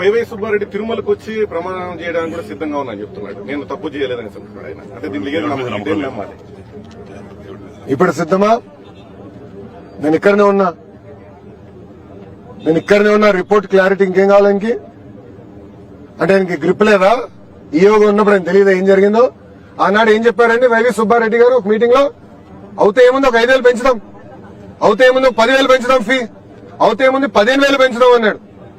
YY Subbareddy తిరుమలకు వచ్చి ప్రమాణం చేయడానికి కూడా సిద్ధంగా ఉన్నా చెప్తున్నాడు. నేను తప్పు చేయలేదని చెప్తున్నాడు ఆయన. అంటే నమ్మాలి? ఇప్పుడు సిద్ధమా? నేను ఇక్కడనే ఉన్నా. నేను ఇక్కడనే ఉన్నా రిపోర్ట్ క్లారిటీ ఇంకేం కావాలి అంటే ఇంక గ్రిప్ లేదా? ఈయోగా ఉన్నప్పుడు ఆయన తెలియదా ఏం జరిగిందో? ఆనాడు ఏం చెప్పారండి వైవి సుబ్బారెడ్డి గారు ఒక మీటింగ్లో? అవుతే ఏముంది ఒక ఐదేళ్ళు పెంచుదాం. అవుతే ఏముంది పదివేలు పెంచుదాం ఫీ అవుతే ఏముంది పదిహేను వేలు పెంచుదాం అన్నాడు.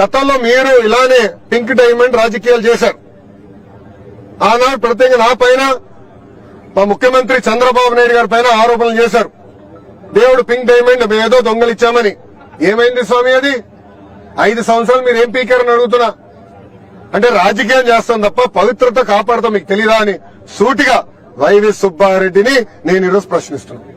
గతంలో మీరు ఇలానే పింక్ డైమండ్ రాజకీయాలు చేశారు. ఆనాడు ప్రత్యేక నా పైన మా ముఖ్యమంత్రి చంద్రబాబు నాయుడు గారి పైన ఆరోపణలు చేశారు. దేవుడు పింక్ డైమండ్ మేము ఏదో దొంగలిచ్చామని. ఏమైంది స్వామి అది? ఐదు సంవత్సరాలు మీరు ఏం పీకారని అడుగుతున్నా? అంటే రాజకీయం చేస్తాం తప్ప పవిత్రత కాపాడతాం మీకు తెలీదా అని సూటిగా వైవి సుబ్బారెడ్డిని నేను ఈరోజు ప్రశ్నిస్తున్నాను.